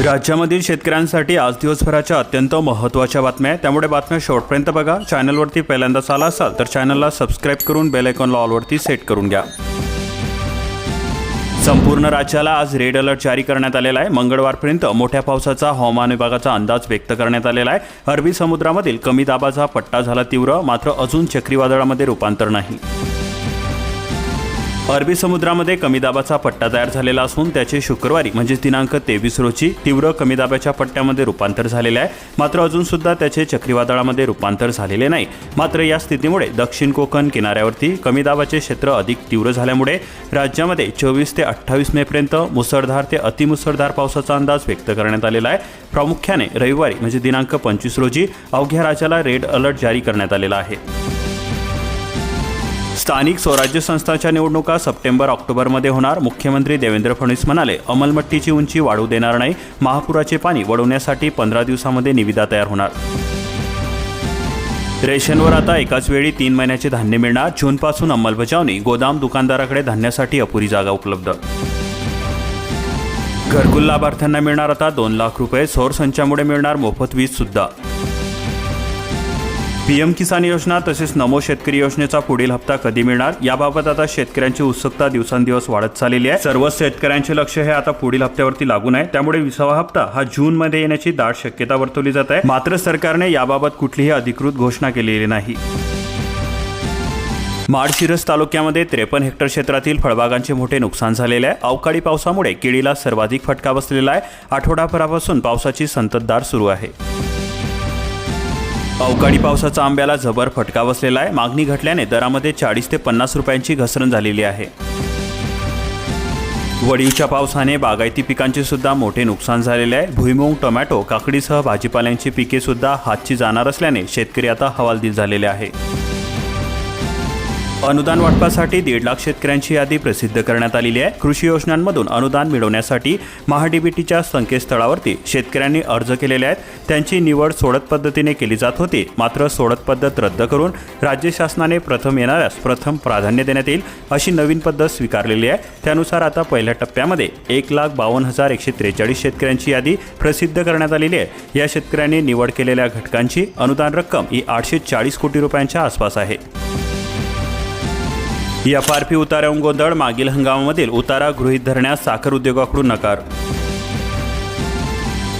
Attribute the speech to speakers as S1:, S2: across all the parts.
S1: राज्यामधील शेतकऱ्यांसाठी आज दिवसभराच्या अत्यंत महत्त्वाच्या बातम्या आहेत. त्यामुळे बातम्या शेवटपर्यंत बघा. चॅनलवरती पहिल्यांदाच आला असाल तर चॅनलला सबस्क्राईब करून बेल आयकॉनला ऑलवरती सेट करून घ्या. संपूर्ण राज्याला आज रेड अलर्ट जारी करण्यात आलेला आहे. मंगळवारपर्यंत मोठ्या पावसाचा हवामान विभागाचा अंदाज व्यक्त करण्यात आलेला आहे. अरबी समुद्रामधील कमी दाबाचा पट्टा झाला तीव्र मात्र अजून चक्रीवादळामध्ये रूपांतर नाही. अरबी समुद्रामध्ये कमी दाबाचा पट्टा तयार झालेला असून त्याचे शुक्रवारी म्हणजे दिनांक तेवीस रोजी तीव्र कमी दाबाच्या पट्ट्यामध्ये रूपांतर झालेले आहे. मात्र अजून सुद्धा त्याचे चक्रीवादळामध्ये रूपांतर झालेले नाही. मात्र या स्थितीमुळे दक्षिण कोकण किनाऱ्यावरती कमी दाबाचे क्षेत्र अधिक तीव्र झाल्यामुळे राज्यामध्ये चोवीस ते अठ्ठावीस मेपर्यंत मुसळधार ते अतिमुसळधार पावसाचा अंदाज व्यक्त करण्यात आलेला आहे. प्रामुख्याने रविवारी म्हणजे दिनांक पंचवीस रोजी अवघ्या राज्याला रेड अलर्ट जारी करण्यात आलेला आहे. स्थानिक स्वराज्य संस्थांच्या निवडणुका सप्टेंबर ऑक्टोबरमध्ये होणार. मुख्यमंत्री देवेंद्र फडणवीस म्हणाले अंमलमट्टीची उंची वाढू देणार नाही. महापुराचे पाणी वळवण्यासाठी पंधरा दिवसामध्ये निविदा तयार होणार. रेशनवर आता एकाच वेळी तीन महिन्याचे धान्य मिळणार. जूनपासून अंमलबजावणी. गोदाम दुकानदाराकडे धान्यासाठी अपुरी जागा उपलब्ध. घरकुल लाभार्थ्यांना मिळणार आता दोन लाख रुपये. सौर संचामुळे मिळणार मोफत वीज सुद्धा पीएम किसान योजना तसेच नमो शेतकरी योजनेचा पुढील हप्ता कधी मिळणार? याबाबत आता शेतकऱ्यांची उत्सुकता दिवसांदिवस वाढत चाललेली आहे. सर्व शेतकऱ्यांचे लक्ष हे आता पुढील हप्त्यावरती लागून आहे. त्यामुळे विसावा हप्ता हा जून मध्ये येण्याची दाट शक्यता वर्तवली जात आहे. मात्र सरकारने याबाबत कुठलीही अधिकृत घोषणा केलेली नाही. माळशिरस तालुक्यामध्ये त्रेपन्न हेक्टर क्षेत्रातील फळबागांचे मोठे नुकसान झालेले आहे. अवकाळी पावसामुळे केळीला सर्वाधिक फटका बसलेला आहे. आठवडाभरापासून पावसाची संततधार सुरू आहे. अवकाळी पावसाचा आंब्याला जबर फटका बसलेला आहे. मागणी घटल्याने दरामध्ये चाळीस ते पन्नास रुपयांची घसरण झालेली आहे. वडीच्या पावसाने बागायती पिकांचे सुद्धा मोठे नुकसान झालेले आहे. भुईमूग टोमॅटो काकडीसह भाजीपाल्यांची पिके सुद्धा हातची जाणार असल्याने शेतकरी आता हवालदिल झालेले आहे. अनुदान वाटपासाठी दीड लाख शेतकऱ्यांची यादी प्रसिद्ध करण्यात आलेली आहे. कृषी योजनांमधून अनुदान मिळवण्यासाठी महाडीबीटीच्या संकेतस्थळावरती शेतकऱ्यांनी अर्ज केलेले आहेत. त्यांची निवड सोडत पद्धतीने केली जात होती. मात्र सोडत पद्धत रद्द करून राज्य शासनाने प्रथम येणाऱ्यास प्रथम प्राधान्य देण्यात येईल अशी नवीन पद्धत स्वीकारलेली आहे. त्यानुसार आता पहिल्या टप्प्यामध्ये एक लाख बावन्न हजार एकशे त्रेचाळीस शेतकऱ्यांची यादी प्रसिद्ध करण्यात आलेली आहे. या शेतकऱ्यांनी निवड केलेल्या घटकांची अनुदान रक्कम ही आठशे चाळीस कोटी रुपयांच्या आसपास आहे. एफ आर पी उतार्याहून गोंधळ मागील हंगामामधील उतारा गृहीत धरण्यास साखर उद्योगाकडून नकार.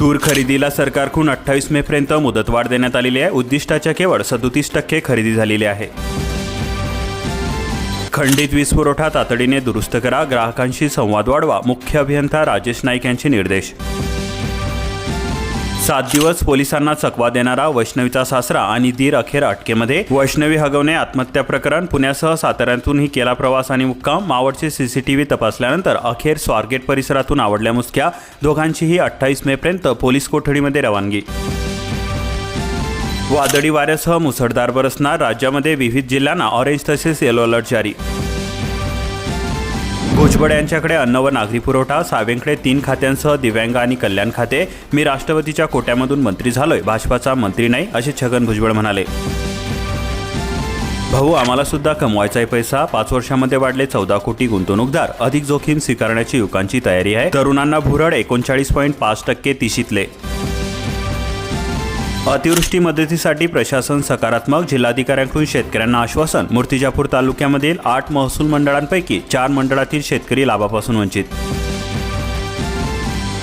S1: तूर खरेदीला सरकारकडून अठ्ठावीस मेपर्यंत मुदतवाढ देण्यात आलेली आहे. उद्दिष्टाच्या केवळ सदोतीस टक्के खरेदी झालेली आहे. खंडित वीज पुरवठा तातडीने दुरुस्त करा. ग्राहकांशी संवाद वाढवा. मुख्य अभियंता राजेश नाईक यांचे निर्देश. सात दिवस पोलिसांना चकवा देणारा वैष्णवीचा सासरा आणि दीर अखेर अटकेमध्ये. वैष्णवी हगवणे आत्महत्या प्रकरण पुण्यासह साताऱ्यातूनही केला प्रवास आणि मुक्काम मावळचे सीसीटीव्ही तपासल्यानंतर अखेर स्वारगेट परिसरातून आवडल्या मुसक्या. दोघांचीही अठ्ठावीस मेपर्यंत पोलीस कोठडीमध्ये रवानगी. वादळी वाऱ्यासह मुसळधार बरसणार राज्यामध्ये विविध जिल्ह्यांना ऑरेंज तसेच येलो अलर्ट जारी. भुजबळ यांच्याकडे अन्न व नागरी पुरवठा सावेंकडे तीन खात्यांसह दिव्यांग आणि कल्याण खाते. मी राष्ट्रपतीच्या कोट्यामधून मंत्री झालोय भाजपाचा मंत्री नाही असे छगन भुजबळ म्हणाले. भाऊ आम्हाला सुद्धा कमवायचा आहे पैसा. पाच वर्षामध्ये वाढले चौदा कोटी गुंतवणूकदार. अधिक जोखीम स्वीकारण्याची युवकांची तयारी आहे. तरुणांना भुरड एकोणचाळीस पॉईंट पाच टक्के तिशीतले. अतिवृष्टी मदतीसाठी प्रशासन सकारात्मक जिल्हाधिकाऱ्यांकडून शेतकऱ्यांना आश्वासन. मूर्तिजापूर तालुक्यामधील आठ महसूल मंडळांपैकी चार मंडळातील शेतकरी लाभापासून वंचित.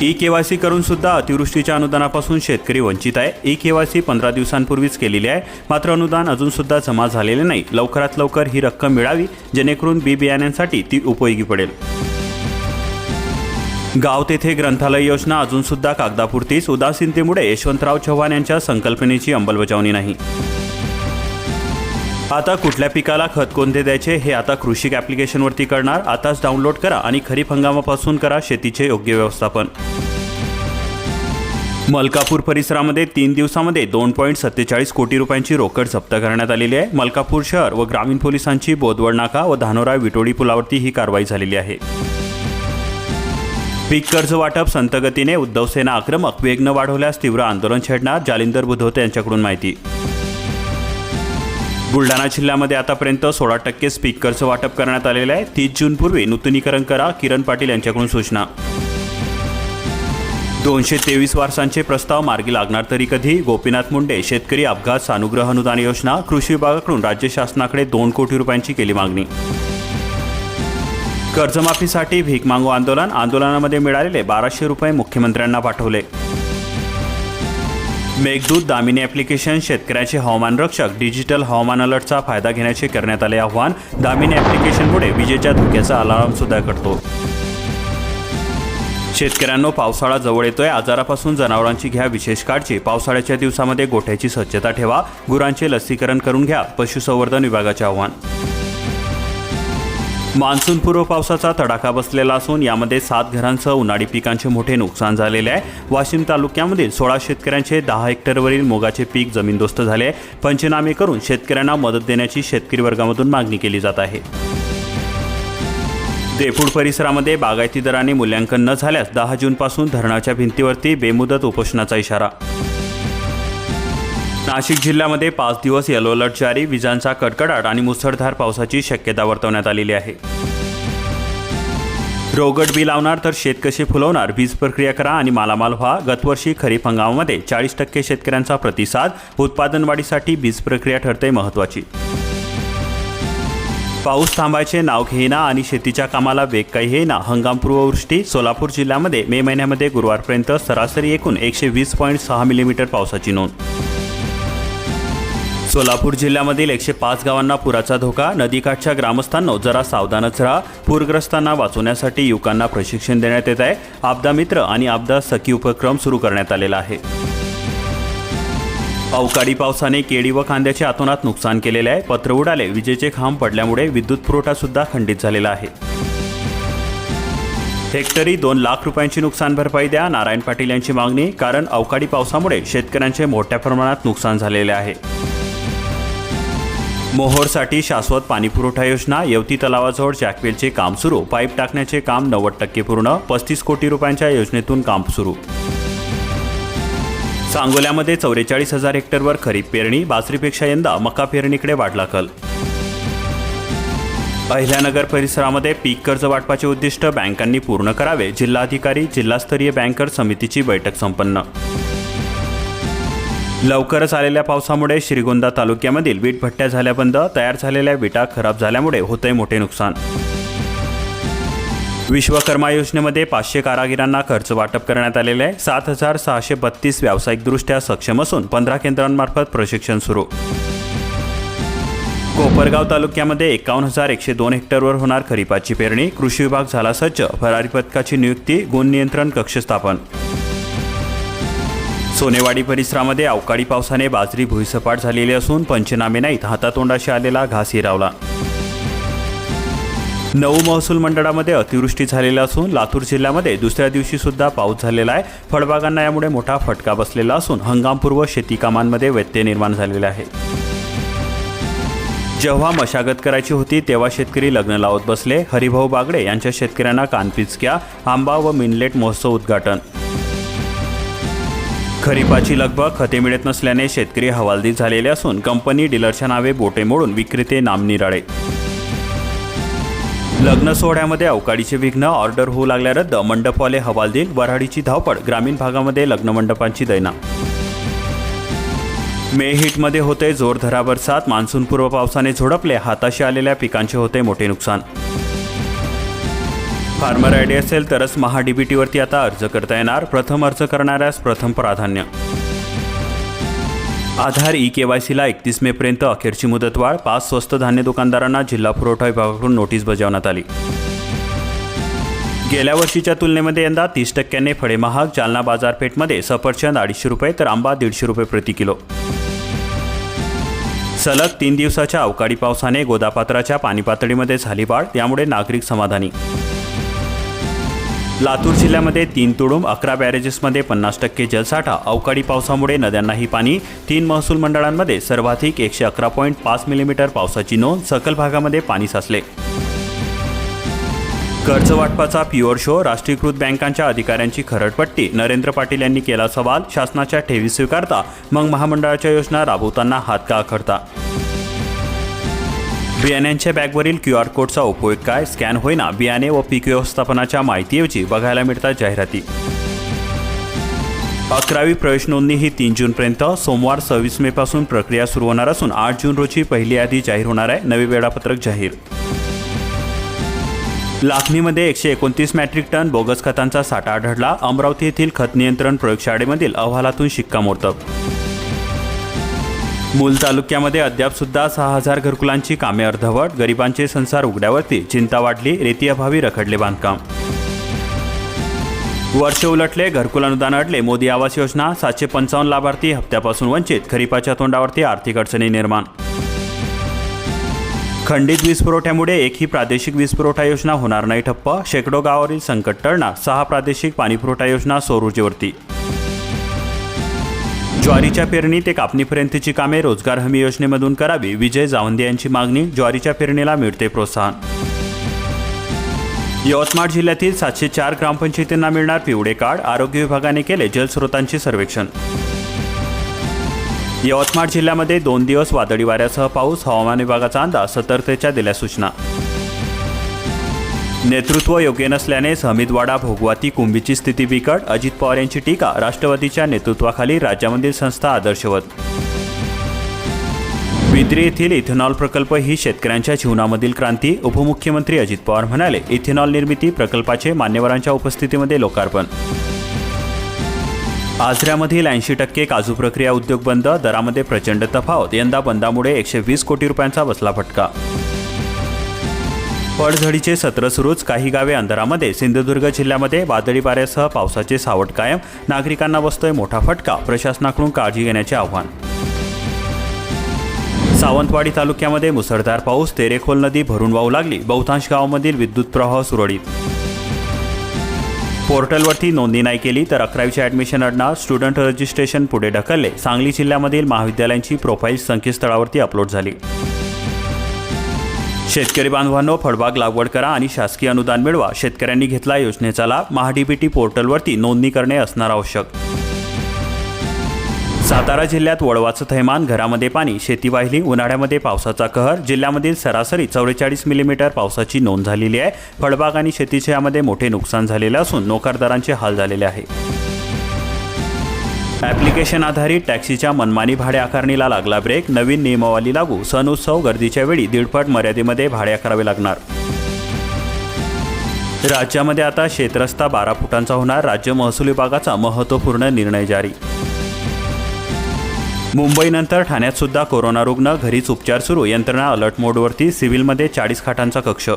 S1: ई केवायसी करून सुद्धा अतिवृष्टीच्या अनुदानापासून शेतकरी वंचित आहे. ई केवायसी पंधरा दिवसांपूर्वीच केलेली आहे. मात्र अनुदान अजून सुद्धा जमा झालेले नाही. लवकरात लवकर ही रक्कम मिळावी जेणेकरून बी बियाण्यांसाठी ती उपयोगी पडेल. गाव तेथे ग्रंथालय योजना अजून सुद्धा कागदापुरतीच उदासीनतेमुळे यशवंतराव चव्हाण यांच्या संकल्पनेची अंमलबजावणी नाही. आता कुठल्या पिकाला खत कोणते द्यायचे हे आता कृषिक ॲप्लिकेशनवरती करणार आताच डाउनलोड करा आणि खरीप हंगामापासून करा शेतीचे योग्य व्यवस्थापन. मलकापूर परिसरामध्ये तीन दिवसामध्ये दोन पॉईंट सत्तेचाळीस कोटी रुपयांची रोकड जप्त करण्यात आलेली आहे. मलकापूर शहर व ग्रामीण पोलिसांची बोदवड नाका व धानोरा विटोडी पुलावरती ही कारवाई झालेली आहे. पीक कर्ज वाटप संतगतीने उद्धवसेना उद्धव सेना आक्रमक वेगनं वाढवल्यास तीव्र आंदोलन छेडणार जालिंदर बुधवते यांच्याकडून माहिती. बुलढाणा जिल्ह्यामध्ये आतापर्यंत सोळा टक्के पीक कर्ज वाटप करण्यात आलेलं आहे. तीस जूनपूर्वी नूतनीकरण करा किरण पाटील यांच्याकडून सूचना. दोनशे तेवीस वारसांचे प्रस्ताव मार्गी लागणार तरी कधी? गोपीनाथ मुंडे शेतकरी अपघात सानुग्रह अनुदान योजना कृषी विभागाकडून राज्य शासनाकडे दोन कोटी रुपयांची केली मागणी. कर्जमाफीसाठी भीक मागू आंदोलन. आंदोलनामध्ये मिळालेले बाराशे रुपये मुख्यमंत्र्यांना पाठवले. मेघदूत दामिनी ॲप्लिकेशन शेतकऱ्याचे हवामान रक्षक डिजिटल हवामान अलर्टचा फायदा घेण्याचे करण्यात आले आव्हान. दामिनी ॲप्लिकेशनमुळे विजेच्या धोक्याचा अलार्म सुद्धा करतो. शेतकऱ्यांनो पावसाळा जवळ येतोय. आजारापासून जनावरांची घ्या विशेष काळजी. पावसाळ्याच्या दिवसामध्ये गोठ्याची स्वच्छता ठेवा. गुरांचे लसीकरण करून घ्या. पशुसंवर्धन विभागाचे आव्हान. मान्सूनपूर्व पावसाचा तडाखा बसलेला असून यामध्ये सात घरांसह उन्हाळी पिकांचे मोठे नुकसान झालेले आहे. वाशिम तालुक्यामधील सोळा शेतकऱ्यांचे दहा हेक्टरवरील मोगाचे पीक जमीनदोस्त झाले पंचनामे करून शेतकऱ्यांना मदत देण्याची शेतकरी वर्गामधून मागणी केली जात आहे. देपूड परिसरामध्ये बागायती दराने मूल्यांकन न झाल्यास दहा जूनपासून धरणाच्या भिंतीवरती बेमुदत उपोषणाचा इशारा नाशिक जिल्ह्यामध्ये पाच दिवस येलो अलर्ट जारी विजांचा कडकडाट आणि मुसळधार पावसाची शक्यता वर्तवण्यात आलेली आहे. रोगट बी लावणार तर शेत कसे फुलवणार? वीज प्रक्रिया करा आणि मालामाल व्हा. गतवर्षी खरीप हंगामामध्ये चाळीस टक्के शेतकऱ्यांचा प्रतिसाद. उत्पादन वाढीसाठी बीज प्रक्रिया ठरते महत्त्वाची. पाऊस थांबायचे नाव घेईना आणि शेतीच्या कामाला वेग काही येईना. हंगामपूर्व वृष्टी सोलापूर जिल्ह्यामध्ये मे महिन्यामध्ये गुरुवारपर्यंत सरासरी एकूण एकशे वीस पॉईंट सहा मिलीमीटर पावसाची नोंद. सोलापूर जिल्ह्यामधील एकशे पाच गावांना पुराचा धोका नदीकाठच्या ग्रामस्थांनो जरा सावधानच राहा. पूरग्रस्तांना वाचवण्यासाठी युवकांना प्रशिक्षण देण्यात येत आहे. आपदा मित्र आणि आपदा सखी उपक्रम सुरू करण्यात आलेला आहे. अवकाळी पावसाने केळी व कांद्याचे आतोनात नुकसान केलेले आहे. पत्र उडाले विजेचे खांब पडल्यामुळे विद्युत पुरवठा सुद्धा खंडित झालेला आहे. हेक्टरी दोन लाख रुपयांची नुकसान भरपाई द्या नारायण पाटील यांची मागणी कारण अवकाळी पावसामुळे शेतकऱ्यांचे मोठ्या प्रमाणात नुकसान झालेले आहे. मोहोरसाठी शाश्वत पाणीपुरवठा योजना येवती तलावाजवळ जॅकवेलचे काम सुरू पाईप टाकण्याचे काम नव्वद टक्के पूर्ण पस्तीस कोटी रुपयांच्या योजनेतून काम सुरू. सांगोल्यामध्ये चौवेचाळीस हजार हेक्टरवर खरीप पेरणी बाजरीपेक्षा यंदा मका पेरणीकडे वाढला कल. अहिल्यानगर परिसरामध्ये पीक कर्ज वाटपाचे उद्दिष्ट बँकांनी पूर्ण करावे जिल्हाधिकारी जिल्हास्तरीय बँकर समितीची बैठक संपन्न. लवकरच आलेल्या पावसामुळे श्रीगोंदा तालुक्यामधील वीट भट्ट्या झाल्या बंद. तयार झालेल्या विटा खराब झाल्यामुळे होतंय मोठे नुकसान. विश्वकर्मा योजनेमध्ये पाचशे कारागिरांना खर्च वाटप करण्यात आलेले आहे. सात हजार सहाशे बत्तीस व्यावसायिकदृष्ट्या सक्षम असून पंधरा केंद्रांमार्फत प्रशिक्षण सुरू. कोपरगाव तालुक्यामध्ये एकावन्न हजार एकशे दोन हेक्टरवर होणार खरीपाची पेरणी. कृषी विभाग झाला सज्ज. भरारी पथकाची नियुक्ती गुण नियंत्रण कक्ष स्थापन. सोनेवाडी परिसरामध्ये अवकाळी पावसाने बाजरी भुईसपाट झालेली असून पंचनामे नाहीत. हातातोंडाशी आलेला घास हिरावला. नऊ महसूल मंडळामध्ये अतिवृष्टी झालेला असून लातूर जिल्ह्यामध्ये दुसऱ्या दिवशी सुद्धा पाऊस झालेला आहे. फळबागांना यामुळे मोठा फटका बसलेला असून हंगामपूर्व शेती कामांमध्ये व्यत्यय निर्माण झालेला आहे. जेव्हा मशागत करायची होती तेव्हा शेतकरी लग्न लावत बसले. हरिभाऊ बागडे यांच्या शेतकऱ्यांना कानपिचक्या आंबा व मिनलेट महोत्सव उद्घाटन खरीपाची लगबग खते मिळत नसल्याने शेतकरी हवालदिल झालेले असून कंपनी डीलरच्या नावे बोटे मोडून विक्रेते नामनिराळे लग्न सोहळ्यामध्ये अवकाळीचे विघ्न ऑर्डर होऊ लागल्या रद्द. मंडपवाले हवालदिल वऱ्हाडीची धावपळ ग्रामीण भागामध्ये लग्न मंडपांची दैना. मे हिटमध्ये होते जोरधरा बरसात मान्सूनपूर्व पावसाने झोडपले. हाताशी आलेल्या पिकांचे होते मोठे नुकसान. फार्मर आय डी असेल तरच महाडीबीटीवरती आता अर्ज करता येणार. प्रथम अर्ज करणाऱ्यास प्रथम प्राधान्य. आधार ई के वाय सीला एकतीस मेपर्यंत अखेरची मुदतवाढ पाच स्वस्त धान्य दुकानदारांना जिल्हा पुरवठा विभागाकडून नोटीस बजावण्यात आली. गेल्या वर्षीच्या तुलनेमध्ये यंदा तीस टक्क्यांनी फळे महाग जालना बाजारपेठमध्ये सफरचंद अडीचशे रुपये तर आंबा दीडशे रुपये प्रति किलो. सलग तीन दिवसाच्या अवकाळी पावसाने गोदापात्राच्या पाणी पातळीमध्ये झाली वाढ. त्यामुळे नागरिक समाधानी. लातूर जिल्ह्यामध्ये तीन तुडुंब अकरा बॅरेजेसमध्ये पन्नास टक्के जलसाठा अवकाळी पावसामुळे नद्यांनाही पाणी तीन महसूल मंडळांमध्ये सर्वाधिक एकशे अकरा पॉईंट पाच मिलीमीटर पावसाची नोंद सकल भागामध्ये पाणी साचले. कर्जवाटपाचा प्युअर शो राष्ट्रीयकृत बँकांच्या अधिकाऱ्यांची खरडपट्टी नरेंद्र पाटील यांनी केला सवाल शासनाच्या ठेवी स्वीकारता मग महामंडळाच्या योजना राबवताना हात का आखडता बियाण्यांच्या बॅगवरील क्यू आर कोडचा उपयोग काय स्कॅन होईना बियाणे व पीक व्यवस्थापनाच्या माहितीऐवजी बघायला मिळतात जाहिराती. अकरावी प्रवेश नोंदणी ही तीन जूनपर्यंत सोमवार सव्वीस मे पासून प्रक्रिया सुरू होणार असून आठ जून रोजी पहिली यादी जाहीर होणार आहे नवे वेळापत्रक जाहीर. लाखणीमध्ये एकशे एकोणतीस मॅट्रिक टन बोगस खतांचा साठा आढळला अमरावती येथील खत नियंत्रण प्रयोगशाळेमधील अहवालातून शिक्कामोर्तब. मूल तालुक्यामध्ये अद्याप सुद्धा सहा हजार घरकुलांची कामे अर्धवट गरिबांचे संसार उघड्यावरती चिंता वाढली रेती अभावी रखडले बांधकाम. वर्ष उलटले घरकुल अनुदान अडले मोदी आवास योजना सातशे पंचावन्न लाभार्थी हप्त्यापासून वंचित खरीपाच्या तोंडावरती आर्थिक अडचणी निर्माण. खंडित वीज पुरवठ्यामुळे एकही प्रादेशिक वीज पुरवठा योजना होणार नाही ठप्प शेकडो गावावरील संकट टळणार सहा प्रादेशिक पाणीपुरवठा योजना सौर ऊर्जेवरती ज्वारीच्या पेरणी ते कापणीपर्यंतची कामे रोजगार हमी योजनेमधून करावी. विजय जावंदे यांची मागणी ज्वारीच्या पेरणीला मिळते प्रोत्साहन. यवतमाळ जिल्ह्यातील सातशे चार ग्रामपंचायतींना मिळणार पिवळे कार्ड आरोग्य विभागाने केले जलस्रोतांचे सर्वेक्षण. यवतमाळ जिल्ह्यामध्ये दोन दिवस वादळी वाऱ्यासह पाऊस. हवामान विभागाचा अंदाज सतर्कतेच्या दिल्या सूचना. नेतृत्व योग्य नसल्याने हमीदवाडा भोगवाती कुंभीची स्थिती बिकट अजित पवार यांची टीका राष्ट्रवादीच्या नेतृत्वाखाली राज्यामधील संस्था आदर्शवत. विद्री येथील इथेनॉल प्रकल्प ही शेतकऱ्यांच्या जीवनामधील क्रांती उपमुख्यमंत्री अजित पवार म्हणाले इथेनॉल निर्मिती प्रकल्पाचे मान्यवरांच्या उपस्थितीमध्ये लोकार्पण. आजऱ्यामधील ऐंशी टक्के काजू प्रक्रिया उद्योग बंद दरामध्ये प्रचंड तफावत यंदा बंदामुळे एकशे वीस कोटी रुपयांचा बसला फटका. पडझडीचे सत्र सुरूच. काही गावे अंधारामध्ये सिंधुदुर्ग जिल्ह्यामध्ये वादळी वाऱ्यासह पावसाचे सावट कायम. नागरिकांना बसतोय मोठा फटका प्रशासनाकडून काळजी घेण्याचे आव्हान. सावंतवाडी तालुक्यामध्ये मुसळधार पाऊस तेरेखोल नदी भरून वाहू लागली. बहुतांश गावांमधील विद्युत प्रवाह सुरळीत. पोर्टलवरती नोंदणी नाही केली तर अकरावीचे ॲडमिशन अडणार. स्टुडंट रजिस्ट्रेशन पुढे ढकलले. सांगली जिल्ह्यामधील महाविद्यालयांची प्रोफाईल संकेतस्थळावरती अपलोड झाली. शेतकरी बांधवांनो फळबाग लागवड करा आणि शासकीय अनुदान मिळवा. शेतकऱ्यांनी घेतला योजनेचा लाभ महाडीबीटी पोर्टलवरती नोंदणी करणे असणार आवश्यक. सातारा जिल्ह्यात वळवाचं थैमान घरामध्ये पाणी शेती वाहिली उन्हाळ्यामध्ये पावसाचा कहर जिल्ह्यामधील सरासरी चौवेचाळीस मिलीमीटर पावसाची नोंद झालेली आहे. फळबाग आणि शेतीचे यामध्ये मोठे नुकसान झालेले असून नोकरदारांचे हाल झालेले आहे. ॲप्लिकेशन आधारित टॅक्सीच्या मनमानी भाडे आकारणीला लागला ब्रेक नवीन नियमावली लागू. सण उत्सव गर्दीच्या वेळी दीडपट मर्यादेमध्ये भाडे आकारावे लागणार. राज्यामध्ये आता शेतरस्ता बारा फुटांचा होणार राज्य महसूल विभागाचा महत्त्वपूर्ण निर्णय जारी. मुंबईनंतर ठाण्यात सुद्धा कोरोना रुग्ण घरीच उपचार सुरू. यंत्रणा अलर्ट मोडवरती सिव्हिलमध्ये चाळीस खाटांचा कक्ष.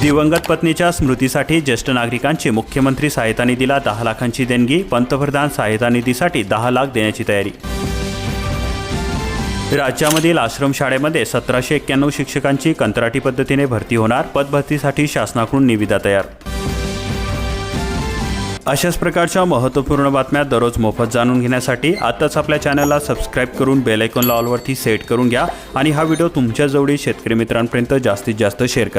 S1: दिवंगत पत्नीच्या स्मृतीसाठी ज्येष्ठ नागरिकांची मुख्यमंत्री सहायता निधीला दहा लाखांची देणगी पंतप्रधान सहायता निधीसाठी दहा लाख देण्याची तयारी. राज्यामधील आश्रमशाळेमध्ये सतराशे एक्क्याण्णव शिक्षकांची कंत्राटी पद्धतीने भरती होणार पदभरतीसाठी शासनाकडून निविदा तयार. अशाच प्रकारच्या महत्त्वपूर्ण बातम्या दररोज मोफत जाणून घेण्यासाठी आत्ताच आपल्या चॅनलला सबस्क्राईब करून बेलायकॉनला ऑलवरती सेट करून घ्या आणि हा व्हिडिओ तुमच्या जवळील शेतकरी मित्रांपर्यंत जास्तीत जास्त शेअर करा.